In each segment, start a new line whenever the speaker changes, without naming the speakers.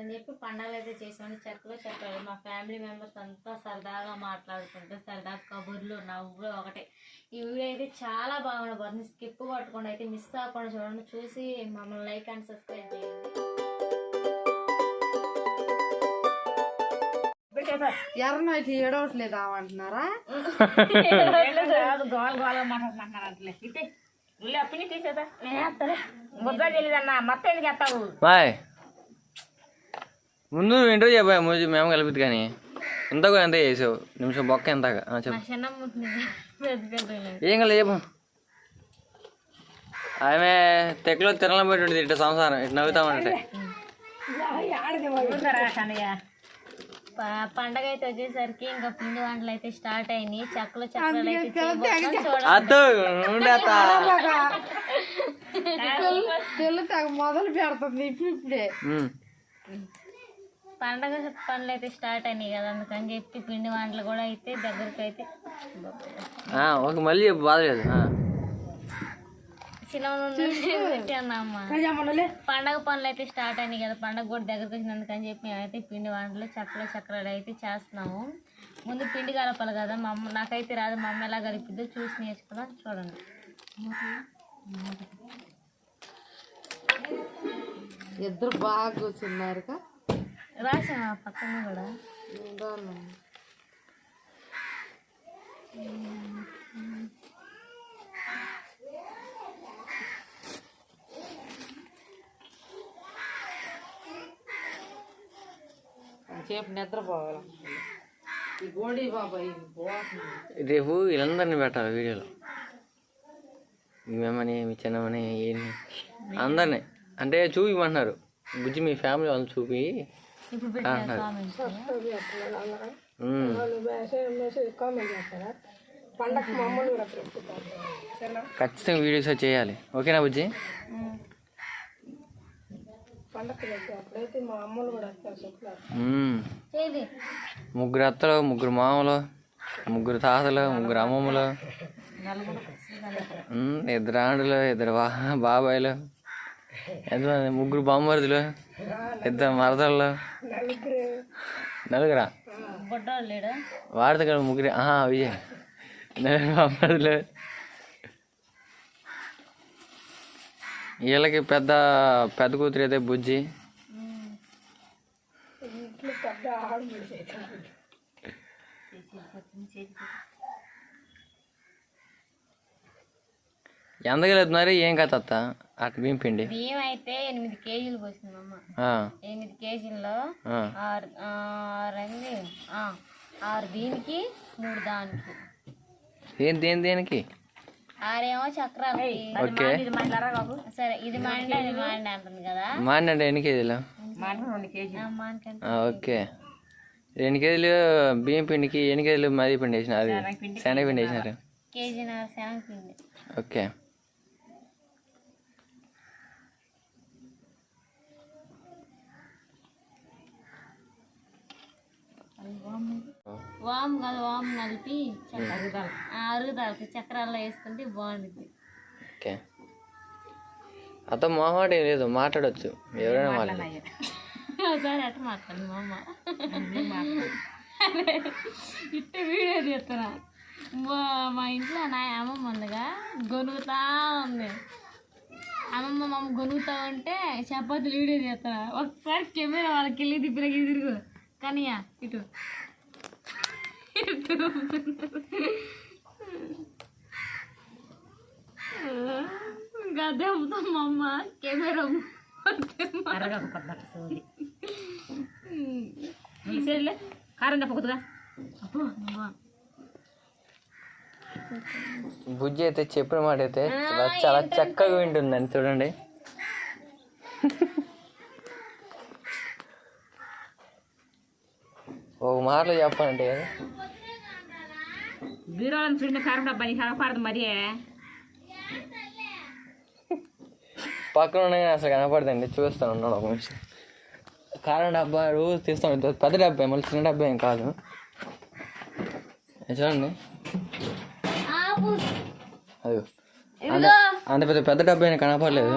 అని చెప్పి పండగలు అయితే చేసామని చెక్కలో చెప్పాలి మా ఫ్యామిలీ మెంబర్స్ అంతా సరదాగా మాట్లాడుకుంటూ సరదా కబుర్లు నవ్వు ఒకటే. ఈ వీడియో అయితే చాలా బాగుండబోతుంది స్కిప్ కొట్టకుండా అయితే మిస్ అవ్వకుండా చూడండి. చూసి మమ్మల్ని లైక్ అండ్ సబ్స్క్రైబ్ చేయండి.
ఎర్రన ఇట్లా ఏడవట్లేదు అంటున్నారా?
గోల గోల మాట్లాడుతున్నారు అట్లే ఇతే ఉల్లి అప్పిని తీసేదా నేను ముద్ద తెలియదన్నా మొత్తం ఎందుకు
ముందు నువ్వు ఇంటర్వ్యూ చెప్పా మేము కలిపిద్ది కానీ ఇంతకు ఎంత చేసావు నిమిషం బొక్క ఎంతగా
మా
చెప్పు ఏం కల చెప్పు ఆమె తెక్కలో తిరగలం పెట్టి ఇట్లా సంసారం
చూసారా కన్నయ్య
ప- పండగ అయితే వచ్చేసరికి ఇంకా పిండి వంటలు అయితే స్టార్ట్ అయినాయి చెక్కలు చక్కలు అయితే
మొదలు పెడుతుంది ఇప్పుడు ఇప్పుడే
పండగ పనులు అయితే స్టార్ట్ అయినాయి కదా అందుకని చెప్పి పిండి వంటలు కూడా అయితే దగ్గరికి అయితే
ఒక మళ్ళీ చెప్పు బాధ లేదు. ఆ.
చిన్న అమ్మ. పండగ పనులు అయితే స్టార్ట్ అయినాయి కదా పండగ కూడా దగ్గరికి వచ్చినందుకని చెప్పి మేమైతే పిండి వంటలు చక్కలు చక్కలు అయితే చేస్తున్నాము. ముందు పిండి కలపాలి కదా మా అమ్మ నాకైతే రాదు మా అమ్మ ఎలా కలిపిద్దో చూసి నేర్చుకున్నాం చూడండి.
ఇద్దరు బాగా కూర్చున్నారు
రాసా పక్కన కూడా.
సేపు నిద్రపోవాలి? ఈ గోడి బాబాయ్ పోతుంది
రేపు వీళ్ళందరినీ పెట్టాలి వీడియోలో. మేమని మీ చిన్నమని ఏంటి అందరినీ. అంటే చూపిమంటున్నారు. బుజ్జి మీ ఫ్యామిలీ వాళ్ళని చూపి
ఇప్పుడు పెట్టిన
అంటున్నారు
కామెంట్స్
ఉమ్. ఖచ్చితంగా వీడియోస్ చేయాలి. ఓకేనా బుజ్జి? ముగ్గురు అత్తలు ముగ్గురు మామలు ముగ్గురు తాతలు ముగ్గురు అమ్మమ్మలు ఇద్దరు ఆండులు ఇద్దరు బాబాయిలు ఎంతమంది? ముగ్గురు బామ్మరుదులు. ఇద్దరు మరదళ్ళు. నలుగురా? వాడితే కదా ముగ్గురు. ఆహా విజయ్. నలుగురు వీళ్ళకి పెద్ద పెద్ద కూతురు అయితే బుజ్జి. ఎంత మరి? ఏం కథ అత్త? అటు బియ్యం పిండి
బియ్యం అయితే ఎనిమిది కేజీలు పోసింది అమ్మ.
ఆ,
ఎనిమిది కేజీల్లో
ఆ.
ఆరు ఆరు అయింది ఆ, ఆరు దీనికి మూడు దానికి.
ఏం దేని దేనికి?
ఆరేమో చక్రాలకి
ఓకే.
సరే ఇది మాండి అది మాండి అంటుంది కదా?
మాండి అంటే ఎన్ని కేజీలు?
KG
okay. రెండు కేజీలు బియ్యం పిండికి ఎన్ని కేజీలు మది పిండి వేసిన అది శనగ పిండి వేసినారు.
కేజీన్నర శనగపిండి.
ఓకే.
వాము కాదు వాము కలిపి చక్కెర ఆ, అరుగుదలకి చక్రాల్లో వేసుకుంటే బాగుంటుంది
ఓకే. అత్త మొహమాట ఏం లేదు మాట్లాడొచ్చు. ఎవరైనా మాట్లాడు.
ఒకసారి అట్ట మాట్లాడు మా అమ్మ. ఇట్ట వీడియో తీస్తున్నా. మా మా ఇంట్లో నా అమ్మమ్మ ఉందిగా గొనుగుతా ఉంది. అమ్మమ్మ మా అమ్మ గొనుగుతా ఉంటే చపాతీలు వీడియో తీస్తున్నా. ఒకసారి కెమెరా వాళ్ళకి వెళ్ళి తిప్పిలకి తిరుగు. కానీ ఇటు. గదే అమ్మ కెమెరా
సోది సరేలే కారం
అబ్బో.
బుజ్జి అయితే చెప్పిన మాట అయితే చాలా చాలా చక్కగా వింటుందండి చూడండి ఒక మాటలో చెప్పాలంటే కదా
బీరోలను చూడిన కారం డబ్బా నీకు కనపడదు మరి
పక్కన ఉన్నాయి అసలు కనపడదండి చూస్తాను ఉన్నాడు ఒక నిమిషం కారం డబ్బా రోజు తీస్తాను పెద్ద డబ్బా మళ్ళీ చిన్న డబ్బా ఏం కాదు చూడండి
ఆపు.
అదిగో అంత అంత పెద్ద పెద్ద డబ్బా అయినా కనపడలేదు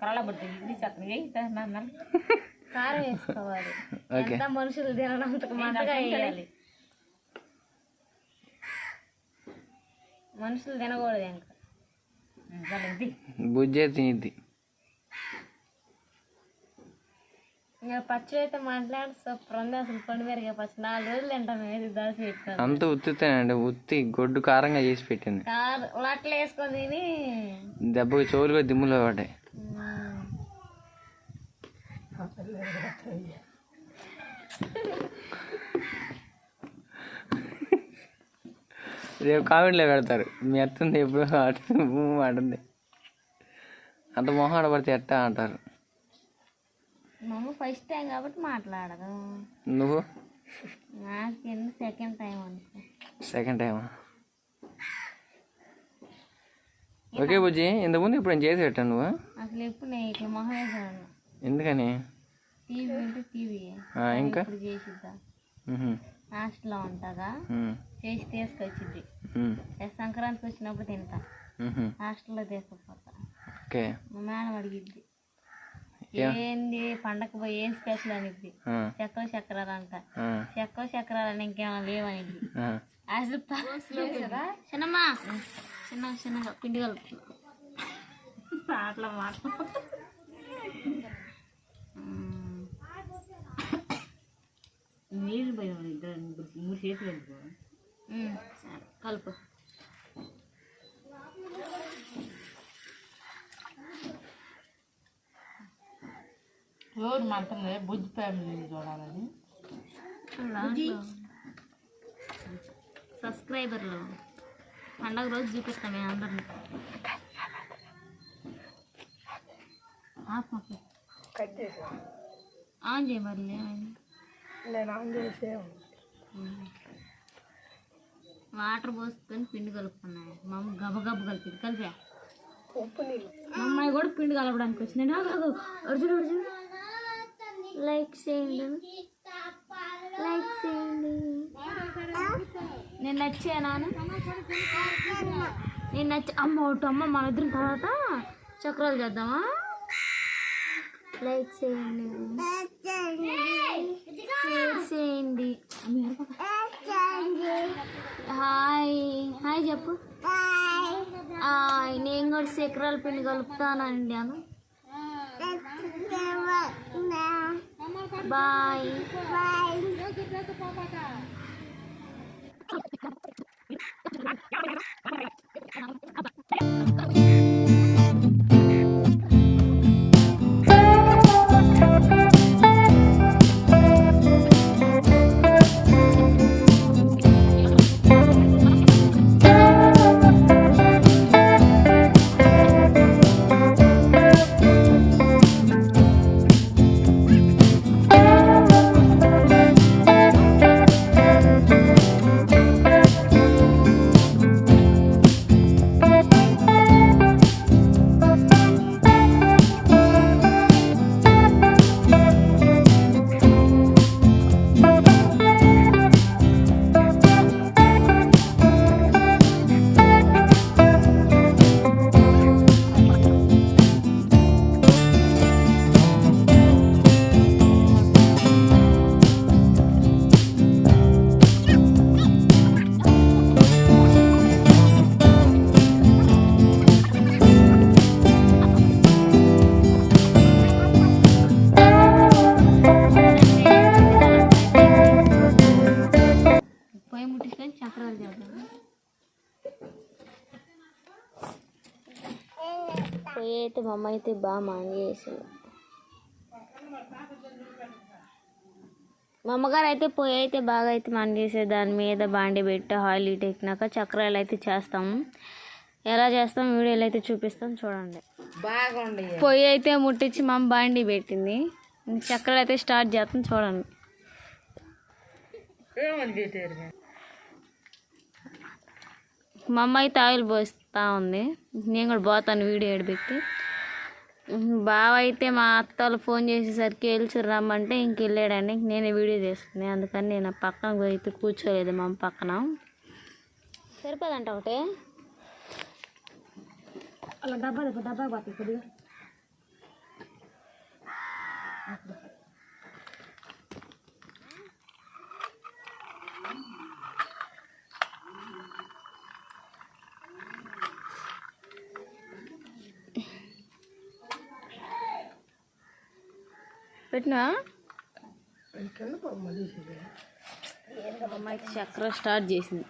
కరాల పడుతుంది ఇది చక్కగా వేయిస్తాను
కారం వేసుకోవాలి.
ఓకే.
ఎంత మనుషులు తినడంతకు మంటగా వేయాలి. మనుషులు తినకూడదు ఇంకా.
బుజ్జే తినిద్ది.
ఇంకా పచ్చడి అయితే మాట్లాడి సూపర్ ఉంది. అసలు పండు పెరిగే పచ్చి నాలుగు రోజులు తింటాం ఏది దాచి పెట్టాను
అంత ఉత్తుతేనండి ఉత్తి గొడ్డు కారంగా చేసి పెట్టింది.
ఉలట్లు వేసుకొని తిని.
దెబ్బకి చెవులుగా దిమ్ములో పడ్డాయి. రేపు కామెంట్లో పెడతారు. మీ అత్తుంది ఎప్పుడు ఆడుతుంది ఊ ఆడుతుంది. అంత మొహం ఆడపడితే ఎట్టా అంటారు.
మా అమ్మ ఫస్ట్ టైం కాబట్టి మాట్లాడదు.
నువ్వు?
నాకు సెకండ్ టైం అనుకో
సెకండ్ టైమా ఓకే బుజ్జి ఇంతకుముందు ఇప్పుడు నేను చేసి పెట్టాను నువ్వు.
అసలు ఎప్పుడు నేను ఇట్లా మొహం వేసాను
ఎందుకని? ఇంకా.
హాస్టల్లో ఉంటుందా?
మ్,
చేసి ఏ సంక్రాంతికి వచ్చినప్పుడు తింటా. హాస్టల్లో తీసుకుపోతా.
ఓకే.
మా మేడం అడిగిద్ది. ఏంది పండగ పోయి ఏం స్పెషల్ అనిద్ది.
ఆ,
చెక్కవ చక్రాలు అంట.
ఆ,
చెక్కవ చక్రాలు అని ఇంకేమైనా లేవనిద్ది. అసలు చిన్నమ్మా. చిన్న చిన్నగా పిండి కలుపుతున్నా. అట్లా మాట
నీళ్ళు పోయిన ఇద్దరు మూడు చేతులు ఎందుకు?
సరే కలుపు.
ఎవరు మంటలే బుజ్జి ఫ్యామిలీని చూడాలని.
సబ్స్క్రైబర్లు. పండగ రోజు చూపిస్తాం మేము అందరిని. ఆన్ చేయి మరి
నేను ఆన్ చేసే
వాటర్ పోసుకొని పిండి కలుపుకున్నాయి మా అమ్మ గబ గబ కలిపింది. కలిపా?
ఉప్పు నీళ్ళు.
మా అమ్మాయి కూడా పిండి కలపడానికి వచ్చింది. అర్జున్ అర్జున్ లైక్ చేయండి. లైక్ చేయండి. నేను నచ్చానా నేను నచ్చ అమ్మ ఒకటి అమ్మ మన ఇద్దరం తర్వాత చక్రాలు చేద్దామా? లైక్ చేయండి. షేర్ చేయండి. హాయ్. హాయ్ చెప్పు. హాయ్. నేను కూడా చక్రాల పిండి కలుపుతానండి అను. బాయ్. బాయ్. మా అమ్మ అయితే బాగా మాంగి చేసింది. మా అమ్మగారు అయితే పొయ్యి అయితే బాగా అయితే చేసేది. దాని మీద బాండి పెట్టి ఆయిల్ ఇటు ఎక్కినాక చక్రాలు అయితే చేస్తాము. ఎలా చేస్తాం వీడియోలు అయితే చూపిస్తాం చూడండి.
బాగుండి
పొయ్యి అయితే ముట్టించి మా అమ్మ బాండి పెట్టింది. చక్రాలు అయితే స్టార్ట్ చేస్తాం చూడండి. మా అమ్మ అయితే ఆయిల్ పోస్తూ ఉంది. నేను కూడా పోతాను వీడియో ఎడబెట్టి బావ అయితే మా అత్తలు ఫోన్ చేసేసరికి వెళ్ళి రమ్మంటే ఇంక వెళ్ళాడండి నేనే వీడియో చేస్తుంది అందుకని నేను పక్కన అయితే కూర్చోలేదు మా పక్కన. సరిపోదంట ఒకటే?
అలా డబ్బా డబ్బా డబ్బా
పెట్టినా? చక్ర స్టార్ట్ చేసింది.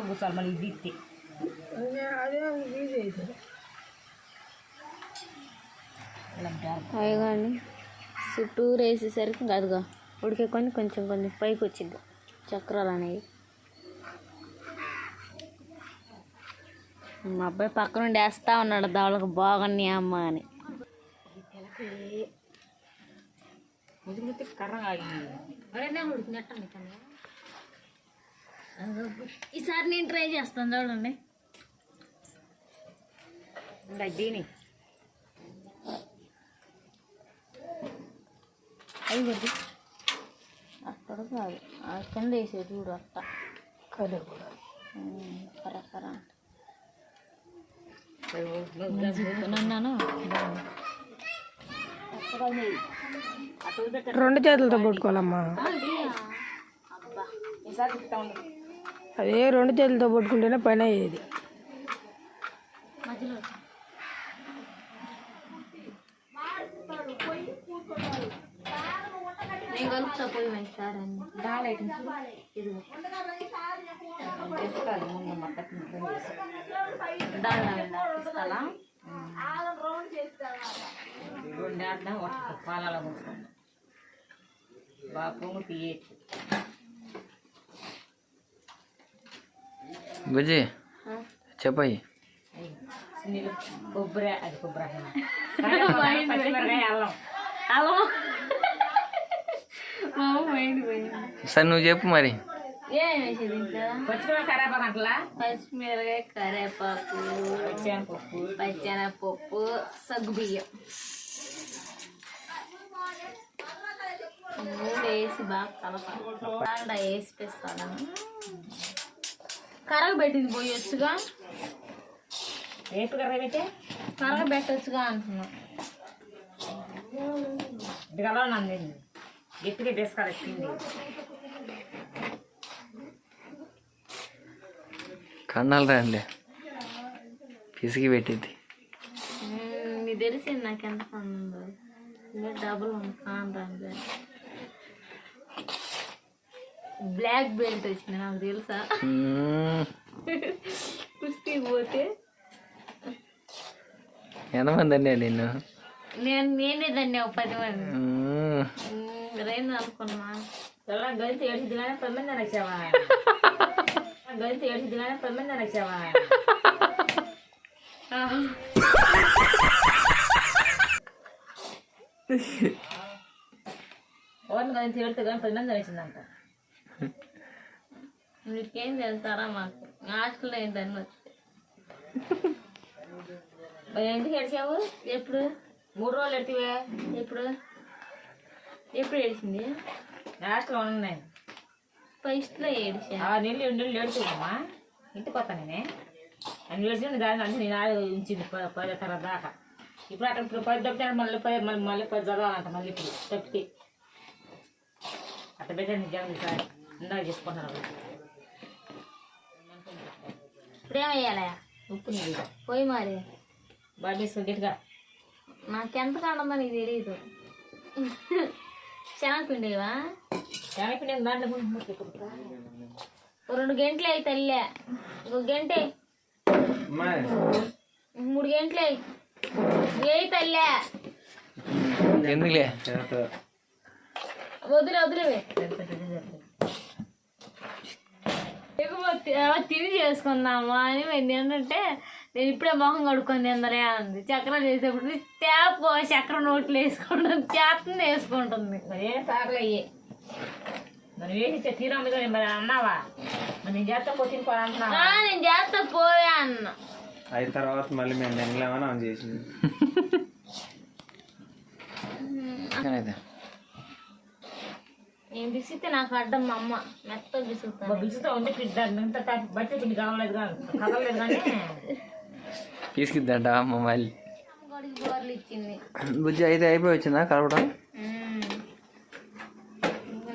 కూర్చోవాలి మళ్ళీ ఇది ఇత్తి.
అయ్యగాని. చుట్టూరు వేసేసరికి ఇంకా ఉడికేకొని ఉడికే కొంచెం కొంచెం పైకి వచ్చింది. చక్రాలు అనేవి. మా అబ్బాయి పక్క నుండి వేస్తూ ఉన్నాడు దాళ్ళకి బాగున్నాయి అమ్మ అని. ఈసారి నేను ట్రై చేస్తాను చూడండి.
దీని.
అవి కొద్ది అక్కడ కాదు ఆ కింద వేసే చూడు అట్ట
రెండు చేతులతో పట్టుకోవాలమ్మా. అదే రెండు చేతులతో పట్టుకుంటేనే పని అయ్యేది.
దాని
ఇదిగో
వేసుకోవాలి ముందు
ఇస్తాలా
రెండు ఆడదాం పాలలో ముంచుకోండి బాగా పొంగు తీయచ్చు.
బుజ్జి చెప్పయ్యి.
నీళ్ళు కొబ్బరి అది కొబ్బరి పచ్చిమిరకాయ అల్లం
అలా మా అమ్మ మైండ్ పోయింది
సరే నువ్వు చెప్పు మరి.
ఏం వేసేది ఇంకా
పచ్చిమిరకాయ కరేపాకు అంటలా?
పచ్చిమిరకాయ కరేపాకు
పచ్చెనపప్పు.
పచ్చెనపప్పు సగ్గు బియ్యం. మూడు వేసి బాగా కలపాలి. బాగా వేసి పెస్తాను కరగ పెట్టింది పోయొచ్చుగా.
రేపు కర్ర పెట్టే?
కరగ పెట్టొచ్చుగా
గట్టిగా ఎక్కింది
కన్నాలు రండి పిసికి పెట్టింది
నీకు తెలిసింది నాకు ఎంత పని ఉందో. ఇంకా డబుల్ ఉంది. కాన్ బ్లాక్ బెల్ట్ వచ్చింది నాకు తెలుసా. కుస్తీ పోతే.
ఎంతమంది అన్నా నిన్ను?
నేను నేనే దాన్ని ఒక పది మంది. రేంది అనుకున్నా.
తెల్ల గంతి ఏడిది కానీ పది మంది అనొచ్చావా గంతి ఏడిది కానీ పది మంది అనొచ్చావా ఓన్ గంతి ఏడితే కానీ పది మంది అనొచ్చిందంట
నీకేం తెలుసారా మాకు? హాస్టల్లో ఏంటని వచ్చి?
ఎందుకు ఏడ్చావు?
ఎప్పుడు?
మూడు రోజులు ఎడితే
ఎప్పుడు? ఎప్పుడు ఏడిచింది?
లాస్ట్లో ఉన్నాయి
ఫస్ట్లో ఏడిచా?
ఆ నీళ్ళు రెండు నీళ్ళు ఏడుచుకోమ్మా ఇంటికి వస్తా నేనే. అని ఏడ్చింది దాని అంటే నేను ఆడ ఉంచింది పదో తరగతి దాకా. ఇప్పుడు అక్కడ ఇప్పుడు పది తప్పితే మళ్ళీ పది మళ్ళీ మళ్ళీ పది చదవాలంట మళ్ళీ ఇప్పుడు తప్పితే. అట్లా పెట్టండి నిజంగా సార్. ఇందాక వాళ్ళు.
ఇప్పుడేం వేయాలా
ఉప్పు
పోయి మరి.
బాగా గట్టిగా.
నాకెంత కాండదో నీకు తెలియదు శనగపిండివా
శనగపిండి దాంట్లో
రెండు గంటలు అయి తల్లే. ఇంకో గంట. మూడు గంటలు అయి ఏ తల్లే.
ఎందుకులే?
వదిలే వదిలేవే తిని చేసుకుందామా అని మేము ఏంటంటే నేను ఇప్పుడే మొహం కడుక్కొని తిందరే అంది. చక్ర చేసేప్పుడు తేపో చక్ర నోట్లు వేసుకుంటుంది. చేతను వేసుకుంటుంది.
మరి ఏం తాగలే అయ్యే. మరి వేసి తీరా మీద మరి అన్నావా? మరి నేను చేస్తా అంటున్నావా?
ఆ, నేను చేస్తా పోవే అన్న.
అయిన తర్వాత మళ్ళీ మేము తినలేమని ఆమె చేసింది.
నేను బిసితే నాకు అడ్డం మా అమ్మ. మెత్తగా బిసుకుతాను
బిసుతో ఉంటే పిండి అంత బయట పిండి కావలేదు కానీ కదలలేదు కానీ.
తీసుకుద్దంట అమ్మ మళ్ళీ. బుజ్జి అయితే అయిపోయి వచ్చిందా కలపడం.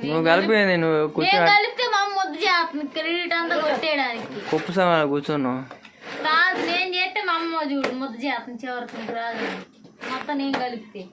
నువ్వు కలిపి నువ్వు కూర్చో.
నేను కలిపితే మా అమ్మ వద్దు చేస్తుంది. క్రెడిట్ అంతా కొట్టేయడానికి.
కుప్పు సమయాలు కూర్చున్నావు.
రాదు నేను చేస్తే మా అమ్మ చూడు ముద్ద చేస్తుంది చివరికి రాదు. మొత్తం నేను కలిపితే.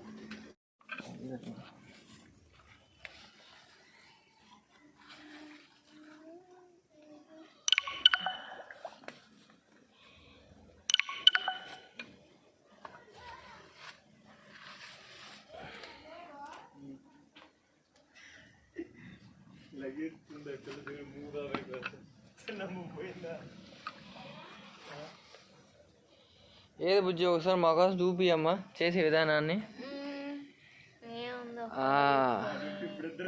ఏది బుజ్జి ఒకసారి మా కోసం చూపి అమ్మ చేసే విధానాన్ని.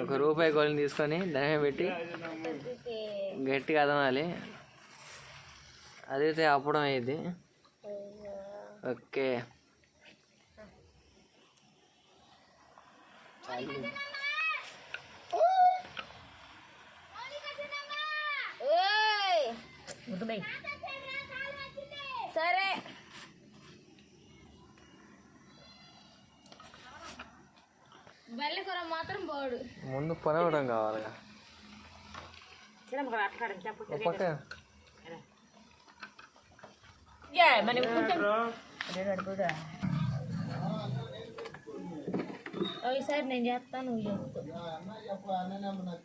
ఒక రూపాయి గోళని తీసుకొని దాని పెట్టి గట్టిగా అదనాలి. అదైతే అప్పడం అయ్యింది ఓకే.
ముద్దుమై
సరే. బెల్లకూర మాత్రం పోడు.
ముందు పని అవడం కావాలి
ఈసారి నేను చేస్తాను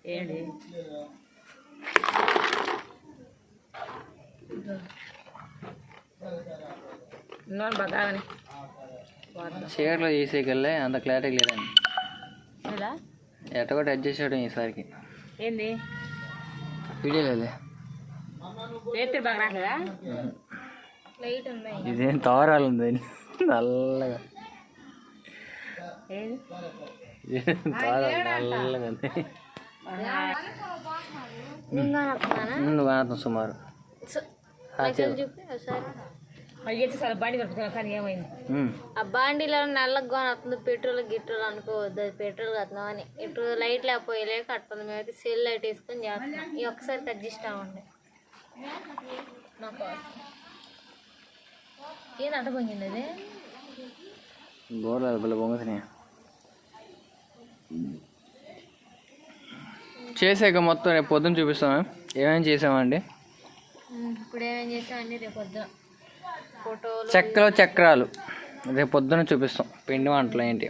ఏంటి నూనె బాగానే
చీకట్లో చేసేకెళ్ళే అంత క్లారిటీ లేదండి
ఇలా
ఎట్టగొట్టి అడ్జస్ట్ చేయడం ఈసారికి.
ఏంది?
వీడియో లేదే.
బాగా రాలేదా?
ఇదేం తవరాలు ఉంది? నల్లగా. నల్లగా నువ్వు కానతం సుమారు. ఆ,
బాండీలో నల్లగా వస్తుంది పెట్రోల్ గిట్రోల్ అనుకోవద్దు అది పెట్రోల్ కట్టినాం అని. ఇటు లైట్ లేకపోయలే కట్టుకుంది మేమైతే సెల్ లైట్ వేసుకొని చేస్తున్నాం. ఈ ఒక్కసారి అడ్జస్ట్ అవ్వండి. ఏది అంట పొంగింది అది?
గోడలు పొంగుతున్నాయి. చేసాక మొత్తం రేపు పొద్దున్న చూపిస్తాం ఏమేమి చేసామండి?
ఇప్పుడు ఏమేం చేసామండి రేపు పొద్దున? ఫోటోలు
చక్రాలు చక్రాలు. రేపు పొద్దున్న చూపిస్తాం. పిండి వంటలు ఏంటి?